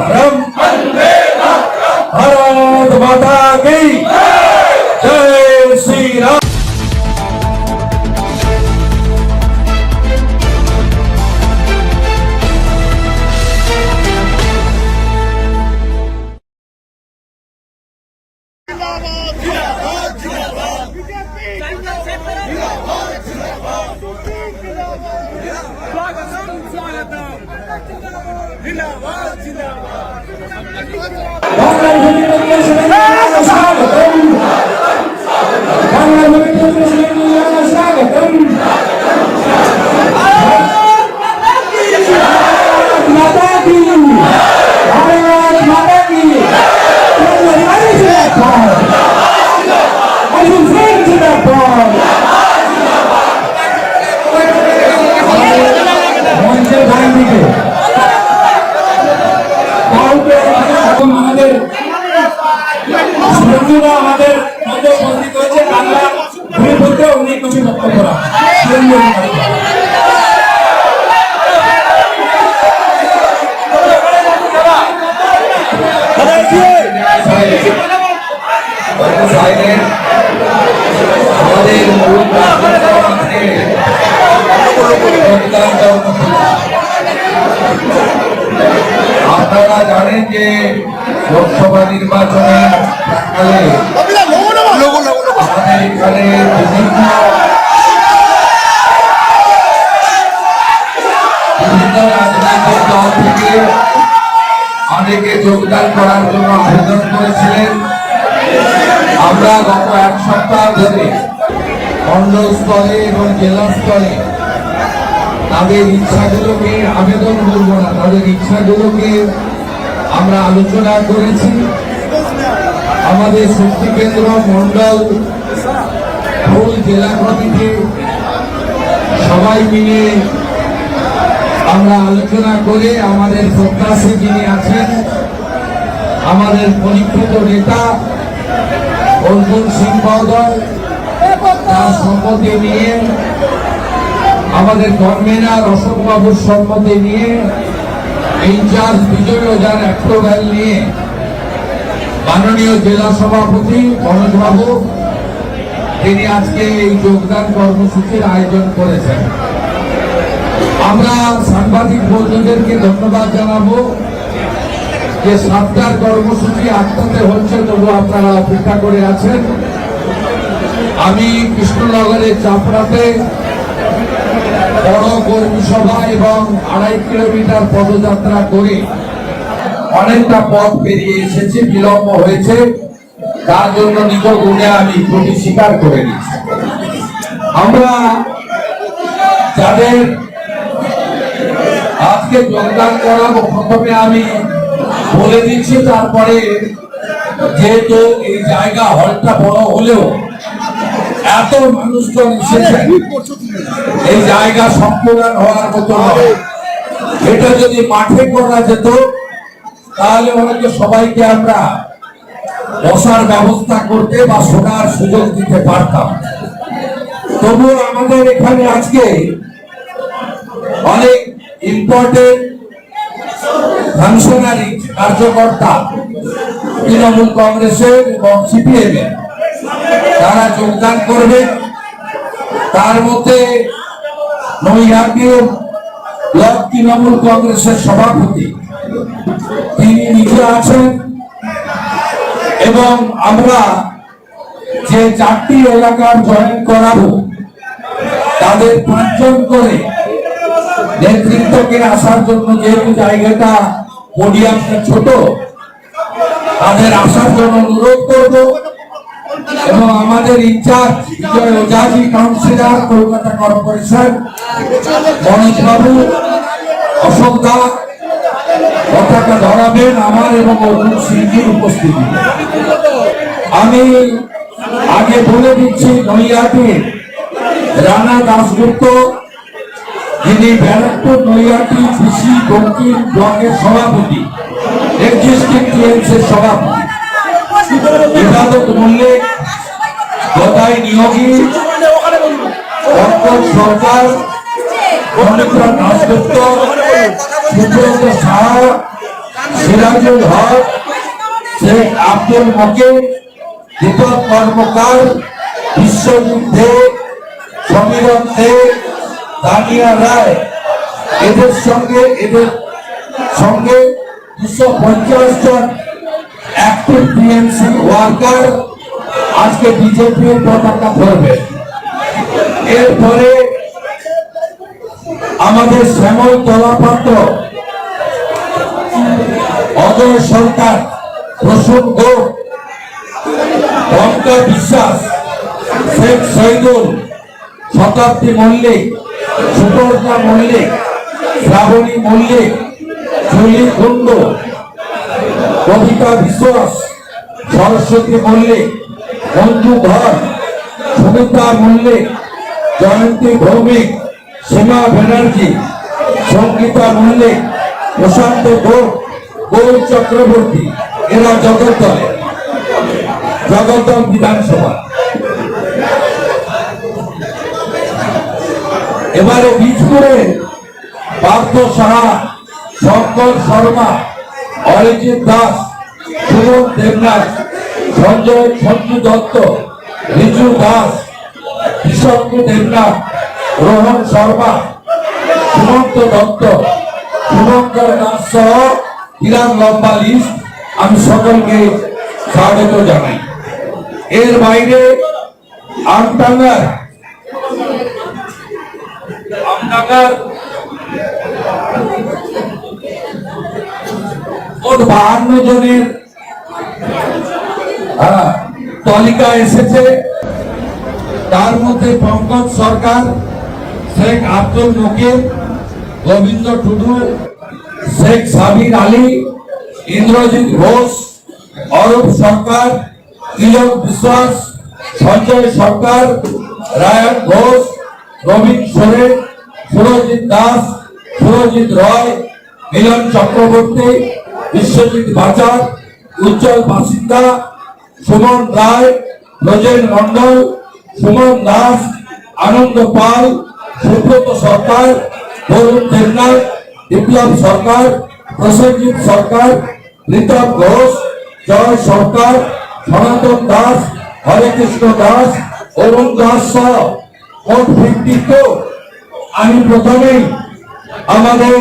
ধরম ভারত মাতা কি জয় শ্রী রাম स्वागतम स्वागतम जिंदाबाद जिंदाबाद মঞ্চের আপনারা জানেন যে লোকসভা নির্বাচনে আমাদের এখানে বিভিন্ন রাজনৈতিক দল থেকে অনেকে যোগদান করার জন্য আবেদন করেছিলেন। আমরা গত এক সপ্তাহ ধরে মন্ডল স্তরে এবং জেলা স্তরে তাদের ইচ্ছাগুলোকে আবেদন করব না। তাদের ইচ্ছাগুলোকে আমরা আলোচনা করেছি। আমাদের শক্তি কেন্দ্র মন্ডল ফুল জেলা কমিটি, সবাই মিলে আমরা আলোচনা করে আমাদের প্রত্যাশী যিনি আছেন, আমাদের পরীক্ষিত নেতা অর্জুন সিং বদল তার সম্মতি নিয়ে, আমাদের কনভেনার অশোক বাবুর সম্মতি নিয়ে, ইনচার্জ বিজয় ওজার অ্যাপ্রুভ্যাল নিয়ে, মাননীয় জেলা সভাপতি বাবু তিনি আজকে এই যোগদান কর্মসূচির আয়োজন করেছেন। আমরা সাংবাদিক বন্ধুদেরকে ধন্যবাদ জানাব। যে সাতটার কর্মসূচি আটটাতে হচ্ছে, তবু আপনারা অপেক্ষা করে আছেন। আমি কৃষ্ণনগরের চাপড়াতে বড় কর্মী সভা এবং আড়াই কিলোমিটার পদযাত্রা করে অনেকটা পথ পেরিয়ে এসেছি, বিলম্ব হয়েছে। তার জন্য নিজ গুণে আমি ত্রুটি স্বীকার করে নিচ্ছি আমরা যাদের আজকে যোগদান করাবো, প্রথমে আমি বলে দিচ্ছি তারপরে যেহেতু এই জায়গা হলটা বড় হলেও এত মানুষজন এসেছেন, এই জায়গা সম্পূর্ণ হওয়ার মতো নয়। এটা যদি মাঠে করা যেত, তাহলে অনেকে সবাইকে আমরা বসার ব্যবস্থা করতে বা শোনার সুযোগ দিতে পারতাম। তবুও আমাদের এখানে আজকে অনেক ইম্পর্টেন্ট ফাংশনারি কার্যকর্তা তৃণমূল কংগ্রেসের এবং সিপিএম এর। তারা যোগদান করবে, তার মধ্যে ব্লক তৃণমূল কংগ্রেসের সভাপতি, তিনি নিজে আছেন এবং আমরা যে চারটি এলাকার জয়েন করাবো, তাদের পাঁচজন করে নেতৃত্বকে আসার জন্য যেহেতু জায়গাটা পোডিয়ামটা ছোট। তাদের আসার জন্য অনুরোধ করব এবং আমাদের ইনচার্জ, বিজয় ওঝাজি কাউন্সিলর, কলকাতা কর্পোরেশন মনোজ বাবু অশোক দা, পতাকা ধরাবেন আমার এবং অর্জুন সিংহের উপস্থিতি। আমি আগে বলে দিচ্ছি নৈয়াটির রানা দাসগুপ্ত যিনি ব্যারাকপুর নৈয়াটি কৃষি বঙ্কিম ব্লকের সভাপতি। এক্সিস্টিং টিএমসির সভাপতি। ইবাদত মল্লিক গদাই নিয়োগী পঙ্কজ সরকার অনিতা দাসগুপ্ত সুব্রত সাহা, সিরাজুল হক, শেখ আব্দুল মকিম দীপক কর্মকার, বিশ্বজিৎ সমীরণ দে দানিয়া রায়, এদের সঙ্গে এদের সঙ্গে দুশো পঞ্চাশ জন অ্যাক্টিভ টিএমসি ওয়ার্কার আজকে বিজেপির পতাকা ধরবে। এরপরে আমাদের শ্যামল তলাপাত্র অজয় সরকার, প্রসূন বঙ্কা বিশ্বাস, শেখ শহীদুল, শতাব্দী মল্লিক সুপর্ণা মল্লিক শ্রাবণী মল্লিক জুলি কুন্ডু কবিতা বিশ্বাস, সরস্বতী মল্লিক মঞ্জু ধর সুমিতা মল্লিক জয়ন্তী ভৌমিক, সীমা ব্যানার্জি, সঙ্গীতা মল্লিক প্রশান্ত ঘোষ গৌর চক্রবর্তী, এরা জগদ্দলে, জগদ্দল বিধানসভা। এবারে বীজপুরে পার্থ সাহা, শঙ্কর শর্মা, অরিজিৎ দাস সুমন দেবনাথ, সঞ্জয় সঞ্জু দত্ত, রিজু দাস কৃষঙ্কু দেবনাথ, রোহন শর্মা, সুমন্ত দত্ত, শুভঙ্কর দাস সহ বিরাট লম্বা লিস্ট আমি সকলকে স্বাগত জানাই। এর বাইরে আমটাঙ্গার আমটাঙ্গার মোট বাহান্ন জনের তালিকা এসেছে তার মধ্যে পঙ্কজ সরকার শেখ আব্দুল নকির গোবিন্দ টুডু শেখ সাবির আলী ইন্দ্রজিৎ ঘোষ অরূপ সরকার তিলক বিশ্বাস সঞ্জয় সরকার রায়ন ঘোষ রবীন সোরেন সুরজিৎ দাস, সুরজিৎ রয়, মিলন চক্রবর্তী, বিশ্বজিৎ বাচার, উজ্জ্বল বাসিন্দা, সুমন রায়, ব্রজেন মন্ডল সুমন দাস, আনন্দ পাল, সুব্রত সরকার, বরুণ দেবনাথ, বিপ্লব সরকার, প্রসেনজিৎ সরকার, প্রীতম ঘোষ, জয় সরকার, সনাতন দাস হরে কৃষ্ণ দাস, অরুণ দাস সহ মোট ফিফটি আমি প্রথমেই আমাদের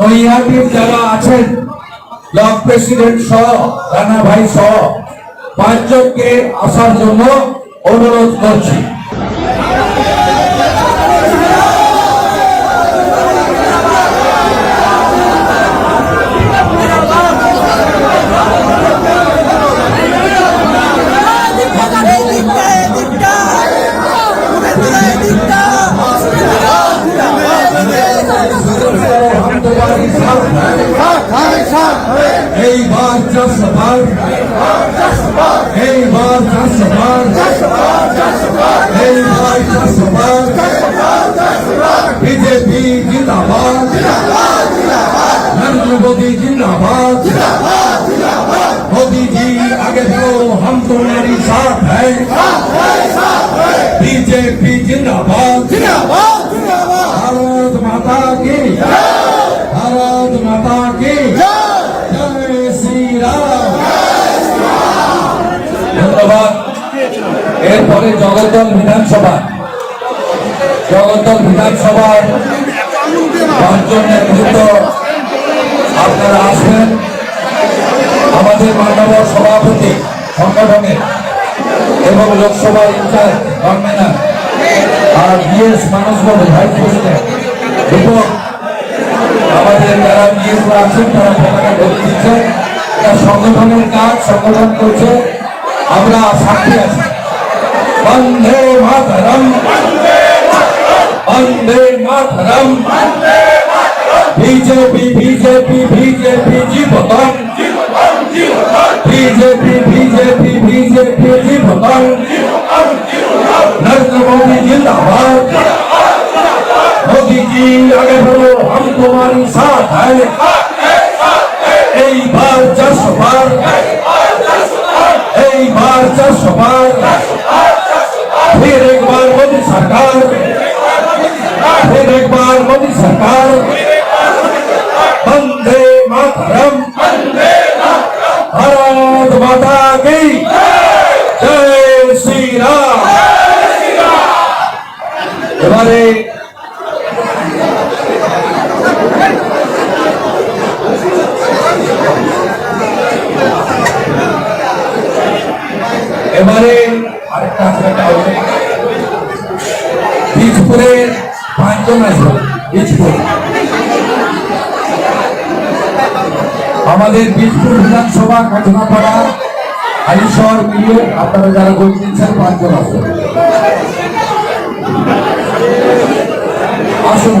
নৈহাটির যারা আছেন, ব্লক প্রেসিডেন্ট সহ রানা ভাই সহ, পাঁচজনকে আসার জন্য অনুরোধ করছি। এইবার চাষবার এইবার চাষবার এইবার চাষবার বিজেপি জিন্দাবাদ नरेंद्र मोदी जिंदाबाद मोदी जी आगे बढ़ो हम तुम्हारी साथ है बीजेपी जिंदाबाद भारत माता की এরপরে জগদ্দল বিধানসভা। জগদ্দল বিধানসভার পাঁচজন নেতৃত্ব আপনারা আসবেন। আমাদের মাননীয় সভাপতি সংগঠনের এবং লোকসভা ইনচার্জ আর বিএস মানুষ বলে ভাইস প্রেসিডেন্ট। এবং আমাদের যারা বিএস আছেন, তারা পতাকা ধরে দিচ্ছেন সংগঠনের কাজ, সংগঠন করছে। আমরা সাক্ষী আছি। Vande Mataram. Vande Mataram. BJP BJP BJP जी भगवान बीजेपी बीजेपी बीजेपी जी भगवान नरेंद्र मोदी जिंदाबाद। मोदी जी, आगे बढ़ो, हम तुम्हारी साथ हैं। एक बार जस बार আমাদের বিষ্ণুর বিধানসভা কাঠনাপাড়া হালিশহর মিলে আপনারা যারা ভোট দিচ্ছেন পাঁচজন আসুন আসুন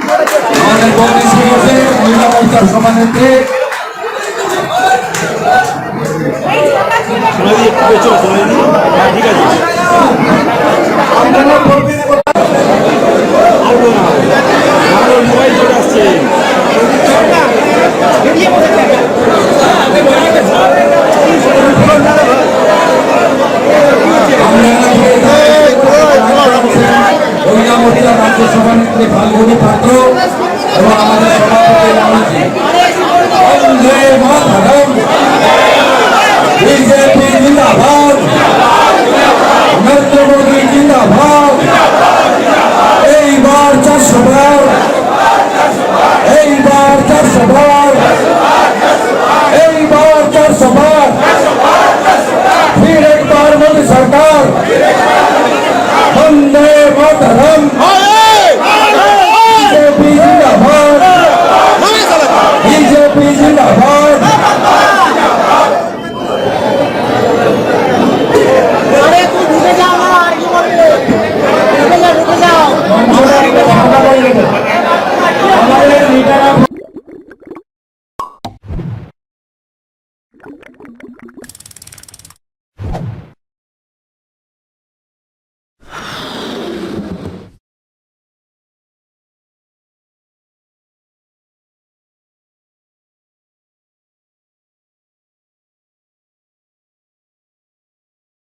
মহিলা মোর্চার সভানেত্রী ঠিক আছে।